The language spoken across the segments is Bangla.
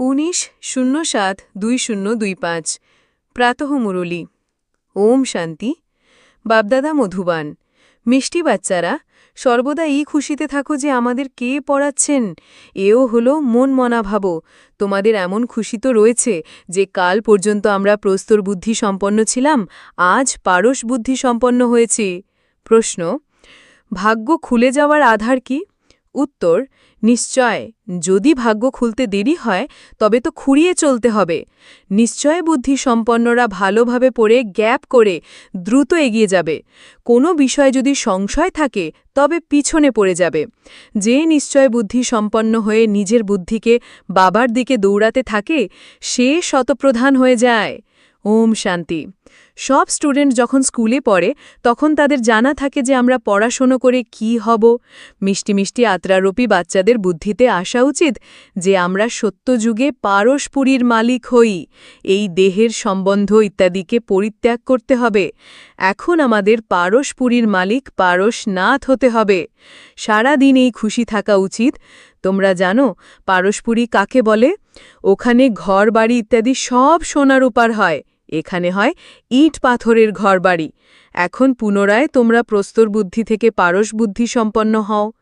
উনিশ শূন্য সাত দুই শূন্য দুই পাঁচ। প্রাতঃ মুরলী। ওম শান্তি। বাপদাদা মধুবান। মিষ্টি বাচ্চারা, সর্বদা এই খুশিতে থাকো যে আমাদের কে পড়াচ্ছেন? এও হলো মন মনা ভাবো তোমাদের এমন খুশি তো রয়েছে যে কাল পর্যন্ত আমরা প্রস্তর বুদ্ধি সম্পন্ন ছিলাম, আজ পারস বুদ্ধি সম্পন্ন হয়েছি। প্রশ্ন, ভাগ্য খুলে যাওয়ার আধার কি? উত্তর, নিশ্চয়, যদি ভাগ্য খুলতে দেরি হয়, তবে তো খুঁড়িয়ে চলতে হবে। নিশ্চয় বুদ্ধি সম্পন্নরা ভালোভাবে পড়ে গ্যাপ করে দ্রুত এগিয়ে যাবে। কোনো বিষয় যদি সংশয় থাকে, তবে পিছনে পড়ে যাবে। যে নিশ্চয় বুদ্ধি সম্পন্ন হয়ে নিজের বুদ্ধিকে বাবার দিকে দৌড়াতে থাকে, সে শতপ্রধান হয়ে যায়। ওম শান্তি। সব স্টুডেন্ট যখন স্কুলে পড়ে, তখন তাদের জানা থাকে যে আমরা পড়াশোনা করে কি হব। মিষ্টি মিষ্টি আত্রারোপী বাচ্চাদের বুদ্ধিতে আসা উচিত যে আমরা সত্যযুগে পারসপুরীর মালিক হই। এই দেহের সম্বন্ধ ইত্যাদিকে পরিত্যাগ করতে হবে। এখন আমাদের পারসপুরীর মালিক পারসনাথ হতে হবে। সারা দিন এই খুশি থাকা উচিত। তোমরা জানো, পারসপুরী কাকে বলে? ওখানে ঘর বাড়ি ইত্যাদি সব সোনার উপার হয়। এখানে হয় ইট পাথরের ঘরবাড়ি। এখন পুনরায় তোমরা প্রস্তর বুদ্ধি থেকে পারস বুদ্ধি সম্পন্ন হও।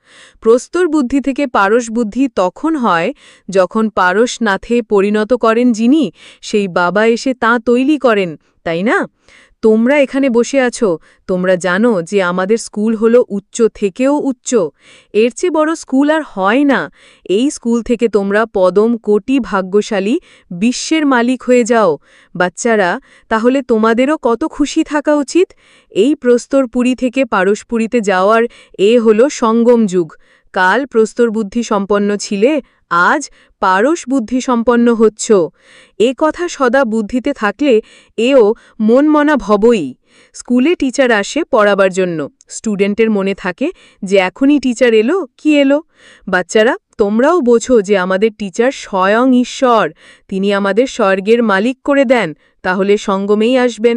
প্রস্তর বুদ্ধি থেকে পারস বুদ্ধি তখন হয় যখন পারসনাথে পরিণত করেন যিনি, সেই বাবা এসে তা তৈলি করেন, তাই না? তোমরা এখানে বসে আছো, তোমরা জানো যে আমাদের স্কুল হলো উচ্চ থেকেও উচ্চ। এর চেয়ে বড় স্কুল আর হয় না। এই স্কুল থেকে তোমরা পদম কোটি ভাগ্যশালী বিশ্বের মালিক হয়ে যাও। বাচ্চারা, তাহলে তোমাদেরও কত খুশি থাকা উচিত? এই প্রস্তরপুরী থেকে পারসপুরীতে যাওয়ার এ হলো সঙ্গম যুগ। কাল প্রস্তর বুদ্ধি সম্পন্ন ছিলে, আজ পারস বুদ্ধি সম্পন্ন হচ্ছ। এ কথা সদা বুদ্ধিতে থাকলে এও মনমনা ভবই। স্কুলে টিচার আসে পড়াবার জন্য। স্টুডেন্টের মনে থাকে যে এখনই টিচার এলো, কি এলো? বাচ্চারা, তোমরাও বোঝো যে আমাদের টিচার স্বয়ং ঈশ্বর। তিনি আমাদের স্বর্গের মালিক করে দেন। তাহলে সঙ্গমেই আসবেন।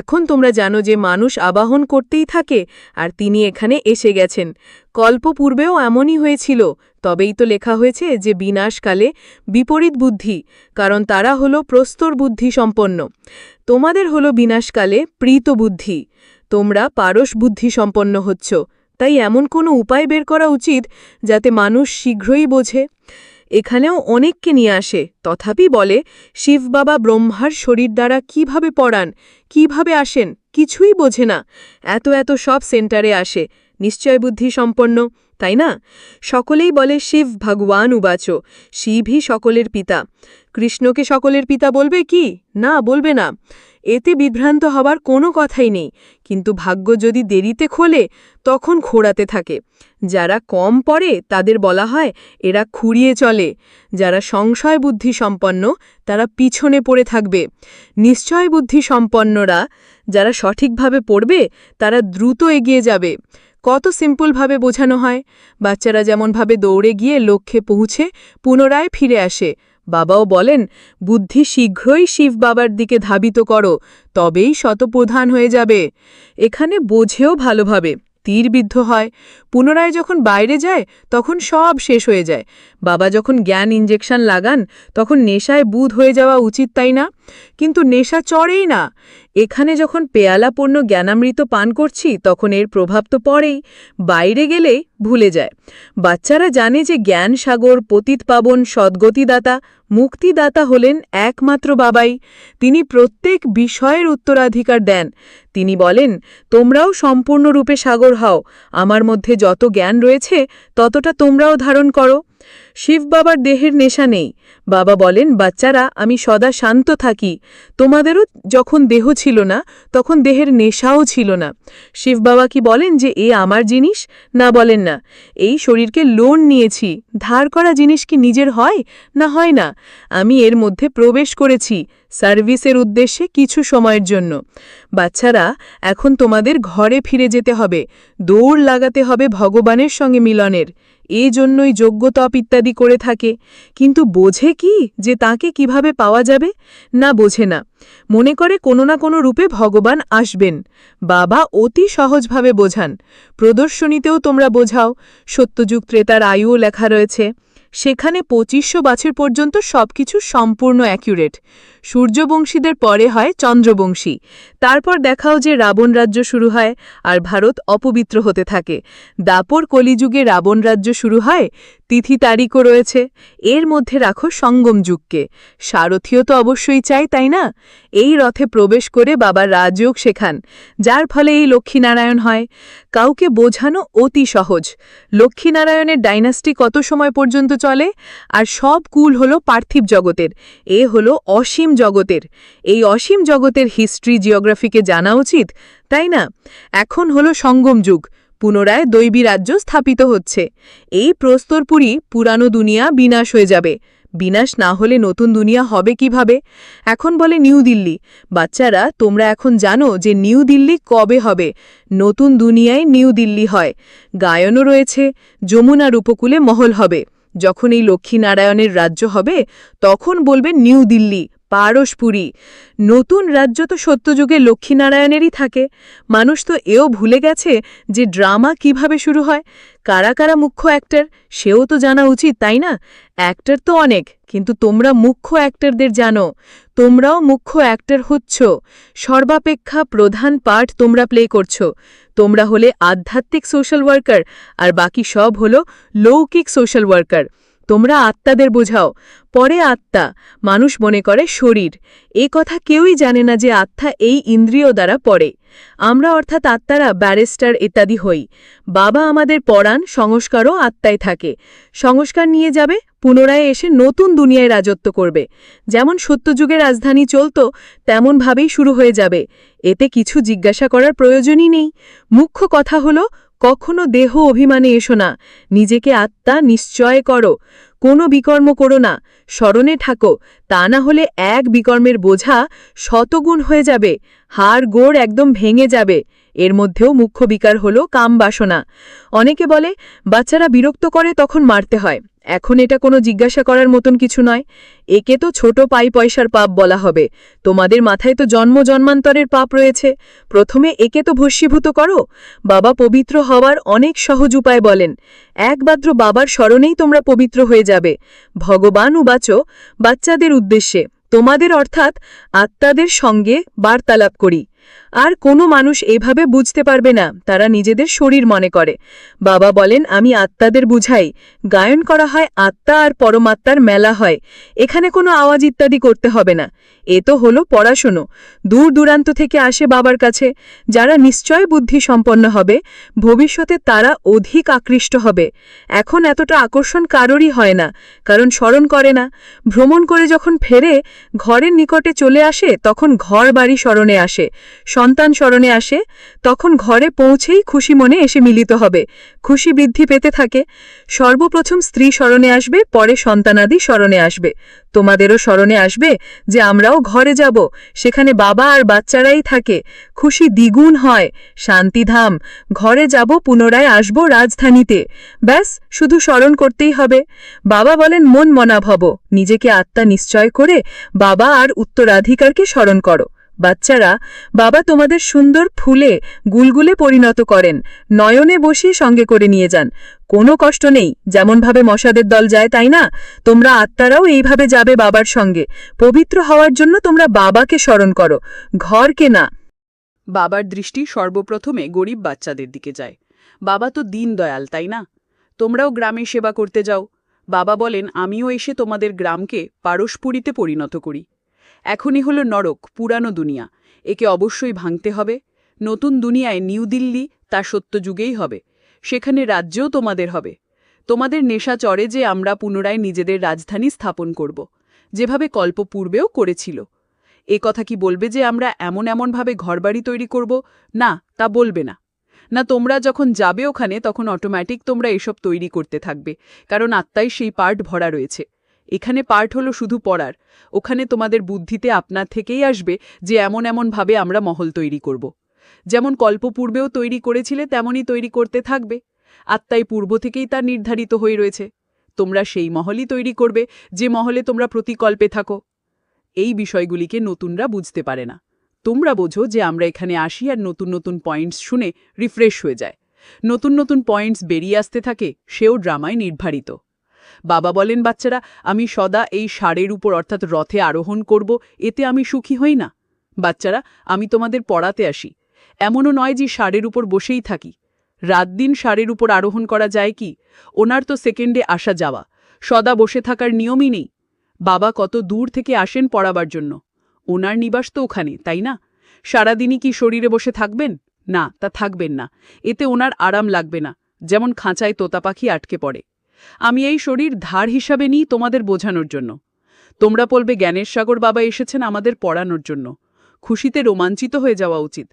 এখন তোমরা জানো যে মানুষ আবাহন করতেই থাকে, আর তিনি এখানে এসে গেছেন। কল্প পূর্বেও এমনই হয়েছিল, তবেই তো লেখা হয়েছে যে বিনাশকালে বিপরীত বুদ্ধি, কারণ তারা হলো প্রস্তর বুদ্ধি সম্পন্ন। তোমাদের হলো বিনাশকালে প্রীত বুদ্ধি, তোমরা পারস বুদ্ধি সম্পন্ন হচ্ছ। তাই এমন কোনো উপায় বের করা উচিত যাতে মানুষ শীঘ্রই বোঝে। এখানেও অনেককে নিয়ে আসে। তথাপি বলে, শিব বাবা ব্রহ্মার শরীর দ্বারা কীভাবে পড়ান কীভাবে আসেন, কিছুই বোঝে না। এত এত সব সেন্টারে আসে। নিশ্চয় বুদ্ধি সম্পন্ন, তাই না? সকলেই বলে, শিব ভগবান উবাচ। শিবই সকলের পিতা। কৃষ্ণকে সকলের পিতা বলবে কি? না, বলবে না। এতে বিভ্রান্ত হবার কোনো কথাই নেই। কিন্তু ভাগ্য যদি দেরিতে খোলে, তখন খোড়াতে থাকে। যারা কম পড়ে, তাদের বলা হয়, এরা খুঁড়িয়ে চলে। যারা সংশয় বুদ্ধি সম্পন্ন, তারা পিছনে পড়ে থাকবে। নিশ্চয় বুদ্ধি সম্পন্নরা, যারা সঠিকভাবে পড়বে, তারা দ্রুত এগিয়ে যাবে। কত সিম্পলভাবে বোঝানো হয়। বাচ্চারা যেমনভাবে দৌড়ে গিয়ে লক্ষ্যে পৌঁছে, পুনরায় ফিরে আসে। বাবাও বলেন, বুদ্ধি শীঘ্রই শিব বাবার দিকে ধাবিত করো, তবেই শতপ্রধান হয়ে যাবে। এখানে বোঝেও ভালোভাবে তীরবিদ্ধ হয়। পুনরায় যখন বাইরে যায়, তখন সব শেষ হয়ে যায়। বাবা যখন জ্ঞান ইঞ্জেকশন লাগান, তখন নেশায় বুধ হয়ে যাওয়া উচিত তাই না? কিন্তু নেশা চড়েই না। এখানে যখন পেয়ালাপূর্ণ জ্ঞানামৃত পান করছি, তখন এর প্রভাব তো পড়েই, বাইরে গেলেই ভুলে যায়। বাচ্চারা জানে যে জ্ঞান সাগর, পতিত পাবন, সদ্গতিদাতা, মুক্তিদাতা হলেন একমাত্র বাবাই। তিনি প্রত্যেক বিষয়ের উত্তরাধিকার দেন। তিনি বলেন, তোমরাও সম্পূর্ণরূপে সাগর হও। আমার মধ্যে যত জ্ঞান রয়েছে, ততটা তোমরাও ধারণ করো। শিব বাবার দেহের নেশা নেই। বাবা বলেন, বাচ্চারা, আমি সদা শান্ত থাকি। তোমাদেরও যখন দেহ ছিল না, তখন দেহের নেশাও ছিল না শিব বাবা কি বলেন যে, এ আমার জিনিস? না বলেন না। এই শরীরকে লোন নিয়েছি। ধার করা জিনিস কি নিজের হয়? না হয় না। আমি এর মধ্যে প্রবেশ করেছি সার্ভিসের উদ্দেশ্যে কিছু সময়ের জন্য। বাচ্চারা, এখন তোমাদের ঘরে ফিরে যেতে হবে। দৌড় লাগাতে হবে ভগবানের সঙ্গে মিলনের। এই জন্যই যোগ্যতপ ইত্যাদি করে থাকে। কিন্তু বোঝে কি যে তাকে কীভাবে পাওয়া যাবে? না বোঝে না। মনে করে কোনো না কোনো রূপে ভগবান আসবেন। বাবা অতি সহজভাবে বোঝান। প্রদর্শনীতেও তোমরা বোঝাও, সত্যযুগ ত্রেতার আয়ুও লেখা রয়েছে। সেখানে পঁচিশশো বছর পর্যন্ত সবকিছু সম্পূর্ণ অ্যাকুরেট সূর্যবংশীদের পরে হয় চন্দ্রবংশী। তারপর দেখাও যে রাবণ রাজ্য শুরু হয় আর ভারত অপবিত্র হতে থাকে। দাপর কলিযুগে রাবণ রাজ্য শুরু হয় তিথি তারিখও রয়েছে। এর মধ্যে রাখো সঙ্গম যুগকে। সারথীও তো অবশ্যই চাই তাই না? এই রথে প্রবেশ করে বাবা রাজযোগ শেখান, যার ফলে এই লক্ষ্মীনারায়ণ হয়। কাউকে বোঝানো অতি সহজ। লক্ষ্মীনারায়ণের ডাইনাস্টি কত সময় পর্যন্ত চলে? আর সব কুল হলো পার্থিব জগতের, এ হলো অসীম জগতের। এই অসীম জগতের হিস্ট্রি জিওগ্রাফিকে জানা উচিত, তাই না? এখন হলো সঙ্গম যুগ। পুনরায় দৈবী রাজ্য স্থাপিত হচ্ছে। এই প্রস্তরপুরি পুরানো দুনিয়া বিনাশ হয়ে যাবে। বিনাশ না হলে নতুন দুনিয়া হবে কীভাবে? এখন বলে নিউ দিল্লি। বাচ্চারা, তোমরা এখন জানো যে নিউ দিল্লি কবে হবে। নতুন দুনিয়ায় নিউ দিল্লি হয়। গায়নও রয়েছে, যমুনার উপকূলে মহল হবে। যখন এই লক্ষ্মীনারায়ণের রাজ্য হবে, তখন বলবে নিউ দিল্লি পারসপুরী। নতুন রাজ্য তো সত্যযুগে লক্ষ্মীনারায়ণেরই থাকে। মানুষ তো এও ভুলে গেছে যে ড্রামা কীভাবে শুরু হয়। কারা কারা মুখ্য অ্যাক্টর, সেও তো জানা উচিত, তাই না? অ্যাক্টর তো অনেক, কিন্তু তোমরা মুখ্য অ্যাক্টরদের জানো। তোমরাও মুখ্য অ্যাক্টর হচ্ছ। সর্বাপেক্ষা প্রধান পার্ট তোমরা প্লে করছ। তোমরা হলে আধ্যাত্মিক সোশ্যাল ওয়ার্কার, আর বাকি সব হলো লৌকিক সোশ্যাল ওয়ার্কার। তোমরা আত্মাদের বোঝাও। পরে আত্মা, মানুষ মনে করে শরীর। এ কথা কেউই জানে না যে আত্মা এই ইন্দ্রিয় দ্বারা পড়ে। আমরা অর্থাৎ আত্মারা ব্যারিস্টার ইত্যাদি হই। বাবা আমাদের পড়ান, সংস্কারও আত্মায় থাকে। সংস্কার নিয়ে যাবে, পুনরায় এসে নতুন দুনিয়ায় রাজত্ব করবে। যেমন সত্যযুগের রাজধানী চলত তেমনভাবেই শুরু হয়ে যাবে। এতে কিছু জিজ্ঞাসা করার প্রয়োজনই নেই। মুখ্য কথা হলো কখনো দেহ অভিমানে এসো না, নিজেকে আত্মা নিশ্চয় করো, কোনো বিকর্ম করো না, স্মরণে থাকো, তা না হলে এক বিকর্মের বোঝা শতগুণ হয়ে যাবে, হাড় গোড় একদম ভেঙে যাবে, এর মধ্যেও মুখ্য বিকার হল কাম বাসনা। অনেকে বলে, বাচ্চারা বিরক্ত করে তখন মারতে হয়। এখন এটা কোনো জিজ্ঞাসা করার মতন কিছু নয়। একে তো ছোট পাই পয়সার পাপ বলা হবে। তোমাদের মাথায় তো জন্ম জন্মান্তরের পাপ রয়েছে। প্রথমে একে তো ভস্মীভূত করো। বাবা পবিত্র হওয়ার অনেক সহজ উপায় বলেন। একমাত্র বাবার স্মরণেই তোমরা পবিত্র হয়ে যাবে। ভগবান উবাচ, বাচ্চাদের উদ্দেশ্যে। তোমাদের অর্থাৎ আত্মাদের সঙ্গে বার্তালাপ করি। আর কোনো মানুষ এভাবে বুঝতে পারবে না, তারা নিজেদের শরীর মনে করে। বাবা বলেন, আমি আত্মাদের বুঝাই। গায়ন করা হয় আত্মা আর পরমাত্মার মেলা হয়। এখানে কোনো আওয়াজ ইত্যাদি করতে হবে না। এ তো হলো পড়াশুনো। দূর দূরান্ত থেকে আসে বাবার কাছে। যারা নিশ্চয় বুদ্ধি সম্পন্ন হবে, ভবিষ্যতে তারা অধিক আকৃষ্ট হবে। এখন এতটা আকর্ষণ কারোরই হয় না, কারণ স্মরণ করে না। ভ্রমণ করে যখন ফেরে, ঘরের নিকটে চলে আসে, তখন ঘর বাড়ি স্মরণে আসে। সন্তান স্মরণে আসে, তখন ঘরে পৌঁছেই খুশি মনে এসে মিলিত হবে। খুশি বৃদ্ধি পেতে থাকে। সর্বপ্রথম স্ত্রী স্মরণে আসবে, পরে সন্তানাদি স্মরণে আসবে। তোমাদেরও স্মরণে আসবে যে আমরাও ঘরে যাব। সেখানে বাবা আর বাচ্চারাই থাকে। খুশি দ্বিগুণ হয়। শান্তিধাম। ঘরে যাব, পুনরায় আসব রাজধানীতে। ব্যাস, শুধু স্মরণ করতেই হবে। বাবা বলেন, মন মনাভব। নিজেকে আত্মা নিশ্চয় করে বাবা আর উত্তরাধিকারকে স্মরণ করো। বাচ্চারা, বাবা তোমাদের সুন্দর ফুলে গুলগুলে পরিণত করেন, নয়নে বসিয়ে সঙ্গে করে নিয়ে যান। কোনো কষ্ট নেই, যেমনভাবে মশাদের দল যায়, তাই না? তোমরা আত্মারাও এইভাবে যাবে বাবার সঙ্গে। পবিত্র হওয়ার জন্য তোমরা বাবাকে স্মরণ করো ঘরকে না বাবার দৃষ্টি সর্বপ্রথমে গরিব বাচ্চাদের দিকে যায়। বাবা তো দিন দয়াল, তাই না? তোমরাও গ্রামে সেবা করতে যাও। বাবা বলেন, আমিও এসে তোমাদের গ্রামকে পারস্পুরিতে পরিণত করি। এখনই হলো নরক, পুরানো দুনিয়া। একে অবশ্যই ভাঙতে হবে। নতুন দুনিয়ায় নিউ দিল্লি তা সত্য যুগেই হবে। সেখানে রাজ্যও তোমাদের হবে। তোমাদের নেশা চড়ে যে আমরা পুনরায় নিজেদের রাজধানী স্থাপন করব। যেভাবে কল্প পূর্বেও করেছিল। এ কথা কি বলবে যে আমরা এমন এমনভাবে ঘরবাড়ি তৈরি করব? না, তা বলবে না। না তোমরা যখন যাবে ওখানে, তখন অটোম্যাটিক তোমরা এসব তৈরি করতে থাকবে। কারণ আত্মাই সেই পার্ট ভরা রয়েছে। এখানে পার্ট হলো শুধু পড়ার। ওখানে তোমাদের বুদ্ধিতে আপনার থেকেই আসবে যে এমন এমনভাবে আমরা মহল তৈরি করব। যেমন কল্প পূর্বেও তৈরি করেছিলে তেমনই তৈরি করতে থাকবে। আত্মাই পূর্ব থেকেই তা নির্ধারিত হয়ে রয়েছে। তোমরা সেই মহলই তৈরি করবে যে মহলে তোমরা প্রতিকল্পে থাকো। এই বিষয়গুলিকে নতুনরা বুঝতে পারে না। তোমরা বোঝো যে আমরা এখানে আসি আর নতুন নতুন পয়েন্টস শুনে রিফ্রেশ হয়ে যায়। নতুন নতুন পয়েন্টস বেরিয়ে আসতে থাকে, সেও ড্রামায় নির্ধারিত। বাবা বলেন, বাচ্চারা, আমি সদা এই ষাঁড়ের উপর অর্থাৎ রথে আরোহণ করব, এতে আমি সুখী হই না। বাচ্চারা, আমি তোমাদের পড়াতে আসি। এমনও নয় যে ষাঁড়ের উপর বসেই থাকি। রাত দিন ষাঁড়ের উপর আরোহণ করা যায় কি? ওনার তো সেকেন্ডে আসা যাওয়া। সদা বসে থাকার নিয়মই নেই। বাবা কত দূর থেকে আসেন পড়াবার জন্য। ওনার নিবাস তো ওখানে, তাই না? সারাদিনই কি শরীরে বসে থাকবেন? না, তা থাকবেন না। এতে ওনার আরাম লাগবে না। যেমন খাঁচায় তোতা পাখি আটকে পড়ে। আমি এই শরীর ধার হিসাবে নিই তোমাদের বোঝানোর জন্য। তোমরা বলবে, জ্ঞানের সাগর বাবা এসেছেন আমাদের পড়ানোর জন্য। খুশিতে রোমাঞ্চিত হয়ে যাওয়া উচিত।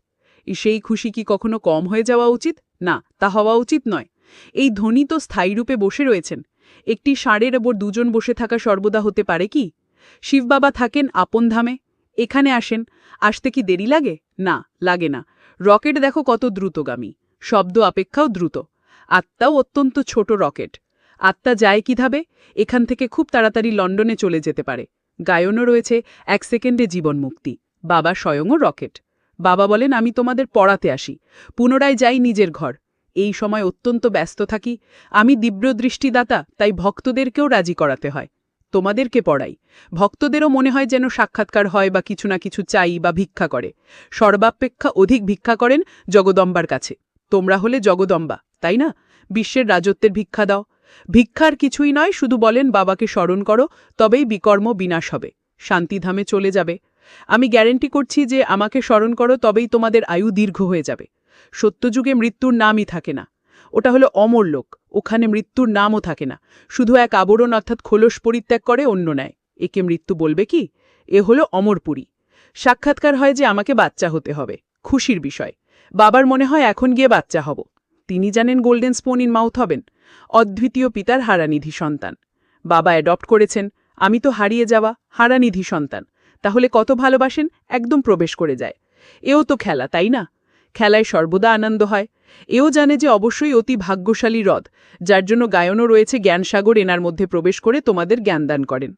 সেই খুশি কি কখনো কম হয়ে যাওয়া উচিত? না, তা হওয়া উচিত নয়। এই ধনী তো স্থায়ীরূপে বসে রয়েছেন। একটি ষাঁড়ের ওপর দুজন বসে থাকা সর্বদা হতে পারে কি? শিববাবা থাকেন আপন ধামে। এখানে আসেন। আসতে কি দেরি লাগে? না লাগে না। রকেট দেখো কত দ্রুতগামী। শব্দ অপেক্ষাও দ্রুত। আত্মাও অত্যন্ত ছোট রকেট। আত্মা যায় কীভাবে? এখান থেকে খুব তাড়াতাড়ি লন্ডনে চলে যেতে পারে। গায়নও রয়েছে এক সেকেন্ডে জীবন মুক্তি। বাবা স্বয়ংও রকেট। বাবা বলেন, আমি তোমাদের পড়াতে আসি। পুনরায় যাই নিজের ঘর। এই সময় অত্যন্ত ব্যস্ত থাকি। আমি দিব্যদৃষ্টিদাতা তাই ভক্তদেরকেও রাজি করাতে হয়। তোমাদেরকে পড়াই। ভক্তদেরও মনে হয় যেন সাক্ষাৎকার হয় বা কিছু না কিছু চাই বা ভিক্ষা করে। সর্বাপেক্ষা অধিক ভিক্ষা করেন জগদম্বার কাছে। তোমরা হলে জগদম্বা, তাই না? বিশ্বের রাজত্বের ভিক্ষা দাও। ভিক্ষার কিছুই নয়, শুধু বলেন, বাবাকে স্মরণ করো, তবেই বিকর্ম বিনাশ হবে। শান্তিধামে চলে যাবে। আমি গ্যারেন্টি করছি যে, আমাকে স্মরণ করো, তবেই তোমাদের আয়ু দীর্ঘ হয়ে যাবে। সত্যযুগে মৃত্যুর নামই থাকে না। ওটা হলো অমর লোক। ওখানে মৃত্যুর নামও থাকে না। শুধু এক আবরণ অর্থাৎ খোলস পরিত্যাগ করে অন্য নেয় একে মৃত্যু বলবে কি? এ হলো অমরপুরী। সাক্ষাৎকার হয় যে, আমাকে বাচ্চা হতে হবে। খুশির বিষয়। বাবার মনে হয়, এখন গিয়ে বাচ্চা হব। তিনি জানেন গোল্ডেন স্পোন ইন মাউথ হবেন। অদ্বিতীয় পিতার হারানিধি সন্তান। বাবা অ্যাডপ্ট করেছেন, আমি তো হারিয়ে যাওয়া হারানিধি সন্তান। তাহলে কত ভালোবাসেন? একদম প্রবেশ করে যায়। এও তো খেলা, তাই না? খেলায় সর্বদা আনন্দ হয়। এও জানে যে অবশ্যই অতি ভাগ্যশালী হ্রদ, যার জন্য গায়নও রয়েছে জ্ঞানসাগর এনার মধ্যে প্রবেশ করে তোমাদের জ্ঞানদান করেন।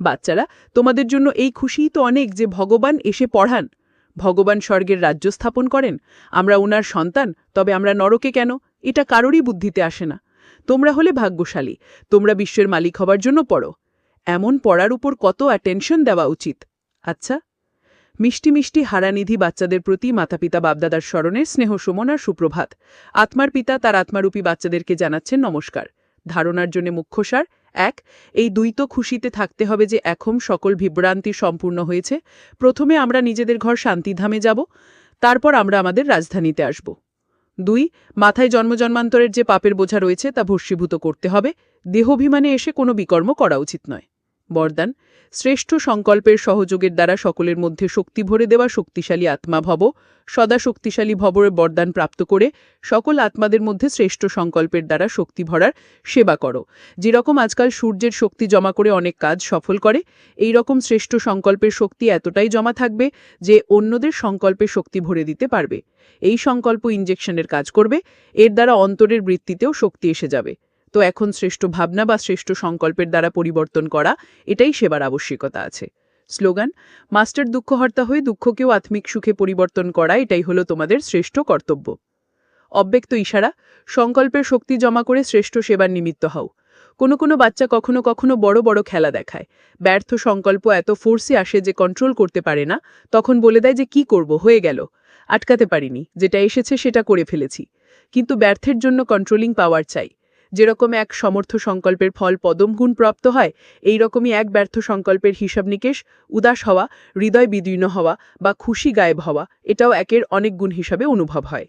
বাচ্চারা, তোমাদের জন্য এই খুশিই তো অনেক যে ভগবান এসে পড়ান। ভগবান স্বর্গের রাজ্য স্থাপন করেন। আমরা উনার সন্তান, তবে আমরা নরকে কেন? এটা কারোরই বুদ্ধিতে আসে না। তোমরা হলে ভাগ্যশালী, তোমরা বিশ্বের মালিক হবার জন্য পড়ো। এমন পড়ার উপর কত অ্যাটেনশন দেওয়া উচিত? আচ্ছা মিষ্টি মিষ্টি হারানিধি বাচ্চাদের প্রতি মাতাপিতা বাপদাদার স্মরণের স্নেহ সুমন আর সুপ্রভাত। আত্মার পিতা তার আত্মারূপী বাচ্চাদেরকে জানাচ্ছেন নমস্কার। ধারণার জন্য মুখ্যসার এক, এই দ্বৈত খুশিতে থাকতে হবে যে এখন সকল বিভ্রান্তি সম্পূর্ণ হয়েছে। প্রথমে আমরা নিজেদের ঘর শান্তিধামে যাব, তারপর আমরা আমাদের রাজধানীতে আসব। দুই, মাথায় জন্মজন্মান্তরের যে পাপের বোঝা রয়েছে তা ভস্মীভূত করতে হবে। দেহভিমানে এসে কোনো বিকর্ম করা উচিত নয়। বরদান। শ্রেষ্ঠ সংকল্পের সহযোগের দ্বারা সকলের মধ্যে শক্তি ভরে দেওয়া শক্তিশালী আত্মা ভব। সদা শক্তিশালী ভবরে বরদান প্রাপ্ত করে সকল আত্মাদের মধ্যে শ্রেষ্ঠ সংকল্পের দ্বারা শক্তি ভরার সেবা করো। যেরকম আজকাল সূর্যের শক্তি জমা করে অনেক কাজ সফল করে এই রকম শ্রেষ্ঠ সংকল্পের শক্তি এতটাই জমা থাকবে যে অন্যদের সংকল্পে শক্তি ভরে দিতে পারবে। এই সংকল্প ইঞ্জেকশনের কাজ করবে, এর দ্বারা অন্তরের বৃত্তিতেও শক্তি এসে যাবে। তো এখন শ্রেষ্ঠ ভাবনা বা শ্রেষ্ঠ সংকল্পের দ্বারা পরিবর্তন করা, এটাই সেবার আবশ্যিকতা আছে। স্লোগান, মাস্টার দুঃখহর্তা হয়ে দুঃখকেও আত্মিক সুখে পরিবর্তন করা, এটাই হলো তোমাদের শ্রেষ্ঠ কর্তব্য। অব্যক্ত ইশারা, সংকল্পের শক্তি জমা করে শ্রেষ্ঠ সেবার নিমিত্ত হও। কোনো কোনো বাচ্চা কখনো কখনো বড় বড় খেলা দেখায়। ব্যর্থ সংকল্প এত ফোর্সে আসে যে কন্ট্রোল করতে পারে না, তখন বলে দেয় যে কি করব, হয়ে গেল। আটকাতে পারিনি, যেটা এসেছে সেটা করে ফেলেছি। কিন্তু ব্যর্থের জন্য কন্ট্রোলিং পাওয়ার চাই। যেরকম এক সমর্থ সংকল্পের ফল পদমগুণ প্রাপ্ত হয় এই রকমই এক ব্যর্থ সংকল্পের হিসাব নিকেশ, উদাস হওয়া, হৃদয় বিদীর্ণ হওয়া বা খুশি গায়েব হওয়া, এটাও একের অনেক গুণ হিসাবে অনুভব হয়।